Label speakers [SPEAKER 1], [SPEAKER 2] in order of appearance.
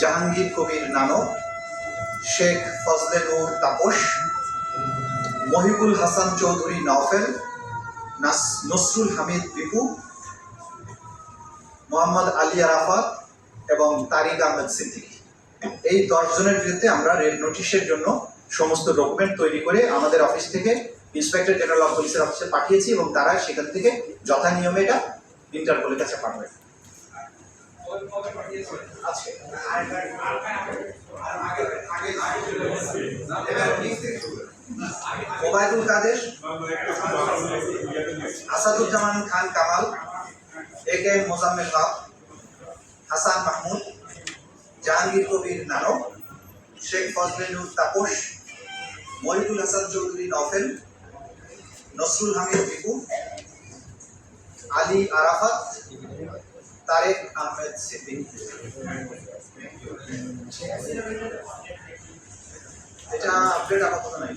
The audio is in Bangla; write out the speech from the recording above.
[SPEAKER 1] জাহাঙ্গীর কবির নানক, শেখ ফজলে তাপস, মহিবুল হাসান চৌধুরী নওফেল, নাস- নসরুল হামিদ বিপু মোহাম্মদ আলী আরাফাত এবং তারিক আহমেদ সিদ্দিকী। এই দশজনের বিরুদ্ধে আমরা রেড নোটিশের জন্য সমস্ত ডকুমেন্ট তৈরি করে আমাদের অফিস থেকে ইন্সপেক্টর জেনারেল অফ পুলিশের অফিসে পাঠিয়েছি এবং তারা সেখান থেকে যথা নিয়মে এটা ইন্টারপোলের কাছে পাঠাবে। ওবায়দুল কাদের, আসাদুজ্জামান খান কামাল, এ কে মোজাম্মেল হক, হাসান মাহমুদ, জাহাঙ্গীর কবির নানক, শেখ ফজলেনুর তাপস, মহিবুল হাসান চৌধুরী নফেল নসরুল হামিদ বিপু আলী আরাফাত তারেক আহমেদ সিদ্দিক। এটা আপডেট আপাতত নাই।